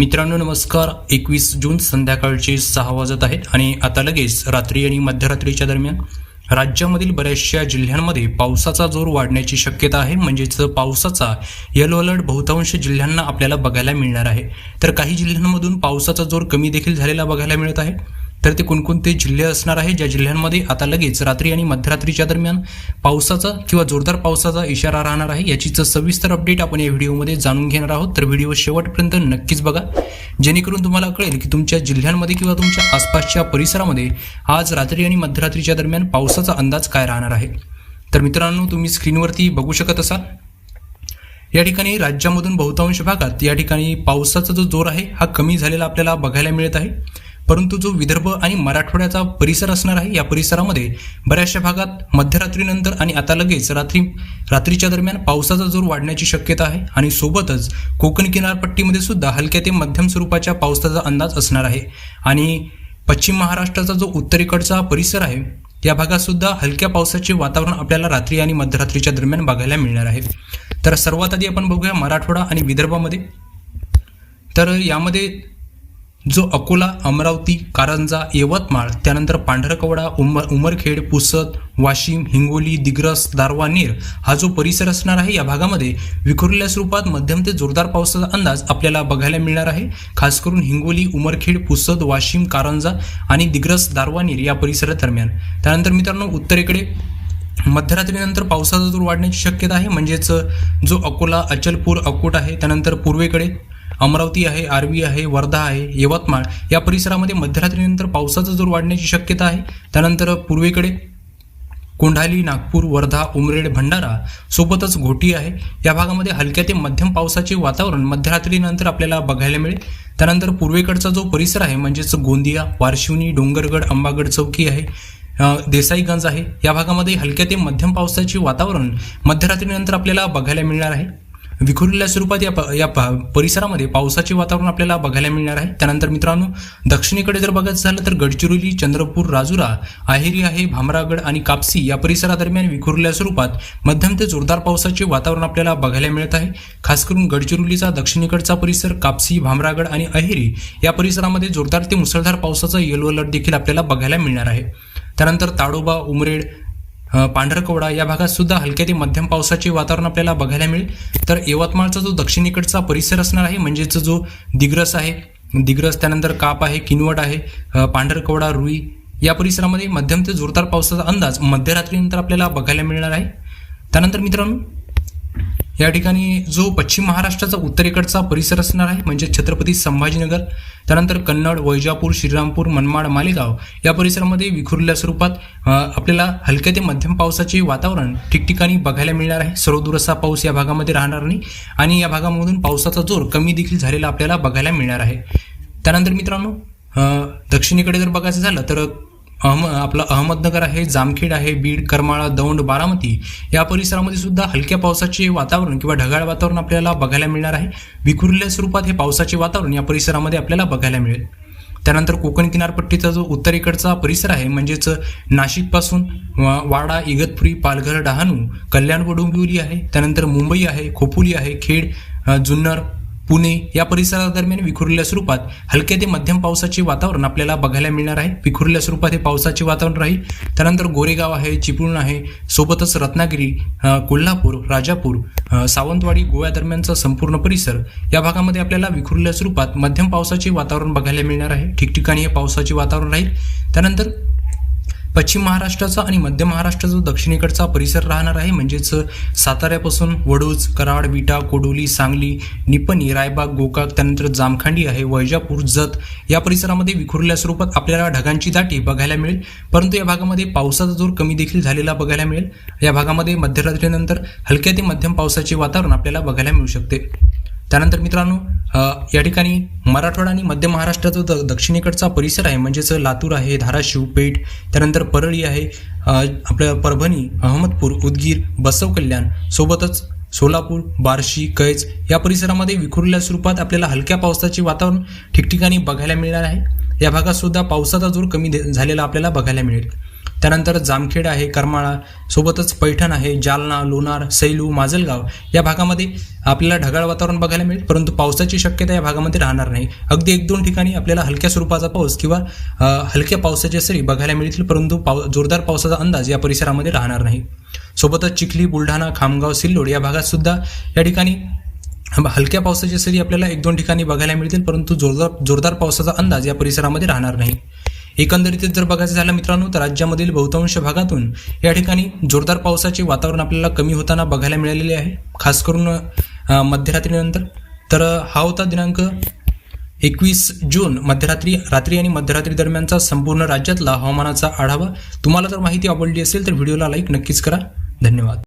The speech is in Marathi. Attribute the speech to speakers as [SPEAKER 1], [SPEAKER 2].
[SPEAKER 1] मित्रांनो नमस्कार. एकवीस जून संध्याकाळचे सहा वाजत आहेत आणि आता लगेच रात्री आणि मध्यरात्रीच्या दरम्यान राज्यामधील बऱ्याचशा जिल्ह्यांमध्ये पावसाचा जोर वाढण्याची शक्यता आहे. म्हणजेच पावसाचा येलो अलर्ट बहुतांश जिल्ह्यांना आपल्याला बघायला मिळणार आहे. तर काही जिल्ह्यांमधून पावसाचा जोर कमी देखील झालेला बघायला मिळत आहे. तर ते कोणकोणते जिल्हे असणार आहे? ज्या जिल्ह्यांमध्ये आता लगेच रात्री आणि मध्यरात्रीच्या दरम्यान पावसाचा किंवा जोरदार पावसाचा इशारा राहणार आहे याचीच सविस्तर अपडेट आपण या व्हिडिओमध्ये जाणून घेणार आहोत. तर व्हिडिओ शेवटपर्यंत नक्कीच बघा. जेणेकरून तुम्हाला कळेल की तुमच्या जिल्ह्यांमध्ये किंवा तुमच्या आसपासच्या परिसरामध्ये आज रात्री आणि मध्यरात्रीच्या दरम्यान पावसाचा अंदाज काय राहणार आहे? तर मित्रांनो तुम्ही स्क्रीनवरती बघू शकत असाल. या ठिकाणी राज्यामधून बहुतांश भागात या ठिकाणी पावसाचा जो जोर आहे हा कमी झालेला आपल्याला बघायला मिळत आहे. परंतु जो विदर्भ आणि मराठवाड्याचा परिसर असणार आहे या परिसरामध्ये बऱ्याचशा भागात मध्यरात्रीनंतर आणि आता लगेच रात्री रात्रीच्या दरम्यान पावसाचा जोर वाढण्याची शक्यता आहे आणि सोबतच कोकण किनारपट्टीमध्ये सुद्धा हलक्या ते मध्यम स्वरूपाच्या पावसाचा अंदाज असणार आहे. आणि पश्चिम महाराष्ट्राचा जो उत्तरेकडचा परिसर आहे या भागात सुद्धा हलक्या पावसाचे वातावरण आपल्याला रात्री आणि मध्यरात्रीच्या दरम्यान बघायला मिळणार आहे. तर सर्वात आधी आपण बघूया मराठवाडा आणि विदर्भामध्ये. तर यामध्ये जो अकोला अमरावती कारंजा यवतमाळ त्यानंतर पांढरकवडा उमर उमरखेड पुसद वाशिम हिंगोली दिग्रस दारवा नेर हा जो परिसर असणार आहे या भागामध्ये विखुरलेल्या स्वरूपात मध्यम ते जोरदार पावसाचा अंदाज आपल्याला बघायला मिळणार आहे. खास करून हिंगोली उमरखेड पुसद वाशिम कारंजा आणि दिग्रस दारवा नेर या परिसरादरम्यान त्यानंतर मित्रांनो उत्तरेकडे मध्यरात्रीनंतर पावसाचा जोर वाढण्याची शक्यता आहे. म्हणजेच जो अकोला अचलपूर अकोट आहे त्यानंतर पूर्वेकडे अमरावती आहे आर्वी आहे वर्धा आहे यवतमाळ या परिसरामध्ये मध्यरात्रीनंतर पावसाचा जोर वाढण्याची शक्यता आहे. त्यानंतर पूर्वेकडे कोंढाली नागपूर वर्धा उमरेड भंडारा सोबतच घोटी आहे. या भागामध्ये हलक्या ते मध्यम पावसाचे वातावरण मध्यरात्रीनंतर आपल्याला बघायला मिळेल. त्यानंतर पूर्वेकडचा जो परिसर आहे म्हणजेच गोंदिया वारशिवनी डोंगरगड अंबागड चौकी आहे देसाईगंज आहे. या भागामध्ये हलक्या ते मध्यम पावसाचे वातावरण मध्यरात्रीनंतर आपल्याला बघायला मिळणार आहे. विखुरलेल्या स्वरूपात या प या प परिसरामध्ये पावसाचे वातावरण आपल्याला बघायला मिळणार आहे. त्यानंतर मित्रांनो दक्षिणेकडे जर बघायचं झालं तर गडचिरोली चंद्रपूर राजुरा आहेरी आहे भामरागड आणि कापसी या परिसरादरम्यान विखुरलेल्या स्वरूपात मध्यम ते जोरदार पावसाचे वातावरण आपल्याला बघायला मिळत आहे. खास करून गडचिरोलीचा दक्षिणेकडचा परिसर कापसी भामरागड आणि अहेरी या परिसरामध्ये जोरदार ते मुसळधार पावसाचा येलो अलर्ट देखील आपल्याला बघायला मिळणार आहे. त्यानंतर ताडोबा उमरेड पांढरकवडा या भागात सुद्धा हलक्या ते मध्यम पावसाचे वातावरण आपल्याला बघायला मिळेल. तर यवतमाळचा जो दक्षिणेकडचा परिसर असणार आहे म्हणजेच जो दिग्रस आहे दिग्रस त्यानंतर काप आहे किनवट आहे पांढरकवडा रुई या परिसरामध्ये मध्यम ते जोरदार पावसाचा अंदाज मध्यरात्रीनंतर आपल्याला बघायला मिळणार आहे. त्यानंतर मित्रांनो या ठिकाणी जो पश्चिम महाराष्ट्राचा उत्तरेकडचा परिसर असणार आहे म्हणजे छत्रपती संभाजीनगर त्यानंतर कन्नड वैजापूर श्रीरामपूर मनमाड मालेगाव या परिसरामध्ये विखुरल्या स्वरूपात आपल्याला हलक्या ते मध्यम पावसाचे वातावरण ठिकठिकाणी बघायला मिळणार आहे. सर्वदूर असा पाऊस या भागामध्ये राहणार नाही आणि या भागामधून पावसाचा जोर कमी देखील झालेला आपल्याला बघायला मिळणार आहे. त्यानंतर मित्रांनो दक्षिणेकडे जर बघायचं झालं तर अहम आपलं अहमदनगर आहे जामखेड आहे बीड करमाळा दौंड बारामती या परिसरामध्ये सुद्धा हलक्या पावसाचे वातावरण किंवा ढगाळ वातावरण आपल्याला बघायला मिळणार आहे. विखुरलेल्या स्वरूपात हे पावसाचे वातावरण या परिसरामध्ये आपल्याला बघायला मिळेल. त्यानंतर कोकण किनारपट्टीचा जो उत्तरेकडचा परिसर आहे म्हणजेच नाशिकपासून वाडा इगतपुरी पालघर डहाणू कल्याण व डोंबिवली आहे. त्यानंतर मुंबई आहे खोपोली आहे खेड जुन्नर पुणे या परिसरादरम्यान विखुरलेल्या स्वरूपात हलके ते मध्यम पावसाचे वातावरण आपल्याला बघायला मिळणार आहे. विखुरलेल्या स्वरूपात हे पावसाचे वातावरण राहील. त्यानंतर गोरेगाव आहे चिपळूण आहे सोबतच रत्नागिरी कोल्हापूर राजापूर सावंतवाडी गोव्या दरम्यानचा संपूर्ण परिसर या भागामध्ये आपल्याला विखुरलेल्या स्वरूपात मध्यम पावसाचे वातावरण बघायला मिळणार आहे. ठिकठिकाणी हे पावसाचे वातावरण राहील. त्यानंतर पश्चिम महाराष्ट्राचा आणि मध्य महाराष्ट्राचा जो दक्षिणेकडचा परिसर राहणार आहे. म्हणजेच साताऱ्यापासून वडोज कराड विटा कोडोली सांगली निपणी रायबाग गोकाक त्यानंतर जामखांडी आहे वैजापूर जत या परिसरामध्ये विखुरलेल्या स्वरूपात आपल्याला ढगांची दाटी बघायला मिळेल. परंतु या भागामध्ये पावसाचा जोर कमी देखील झालेला बघायला मिळेल. या भागामध्ये मध्यरात्रीनंतर हलक्या ते मध्यम पावसाचे वातावरण आपल्याला बघायला मिळू शकते. त्यानंतर मित्रांनो या ठिकाणी मराठवाडा आणि मध्य महाराष्ट्राचा द दक्षिणेकडचा परिसर आहे. म्हणजेच लातूर आहे धाराशिव पेठ त्यानंतर परळी आहे आपलं परभणी अहमदपूर उदगीर बसव कल्याण सोबतच सोलापूर बार्शी कैज या परिसरामध्ये विखुरलेल्या स्वरूपात आपल्याला हलक्या पावसाचे वातावरण ठिकठिकाणी बघायला मिळणार आहे. या भागात सुद्धा पावसाचा जोर कमी दे- झालेला आपल्याला बघायला मिळेल. त्यानंतर जामखेड आहे करमाळा सोबतच पैठण आहे जालना लोणार सैलू माजलगाव. या भागामध्ये आपल्याला ढगाळ वातावरण बघायला मिळेल परंतु पावसाची शक्यता या भागामध्ये राहणार नाही. अगदी एक दोन ठिकाणी आपल्याला हलक्या स्वरूपाचा पाऊस किंवा हलक्या पावसाच्या सरी बघायला मिळतील परंतु पाव जोरदार पावसाचा अंदाज या परिसरामध्ये राहणार नाही. सोबतच चिखली बुलढाणा खामगाव सिल्लोड या भागात सुद्धा या ठिकाणी हलक्या पावसाच्या सरी आपल्याला एक दोन ठिकाणी बघायला मिळतील परंतु जोरदार जोरदार पावसाचा अंदाज या परिसरामध्ये राहणार नाही. एकंदरीत जर बघायचं झालं मित्रांनो तर राज्यामधील बहुतांश भागातून या ठिकाणी जोरदार पावसाचे वातावरण आपल्याला कमी होताना बघायला मिळालेले आहे. खास करून मध्यरात्रीनंतर तर हा होता दिनांक एकवीस जून मध्यरात्री रात्री आणि मध्यरात्री दरम्यानचा संपूर्ण राज्यातला हवामानाचा आढावा. तुम्हाला जर माहिती आवडली असेल तर व्हिडिओला लाईक नक्कीच करा. धन्यवाद.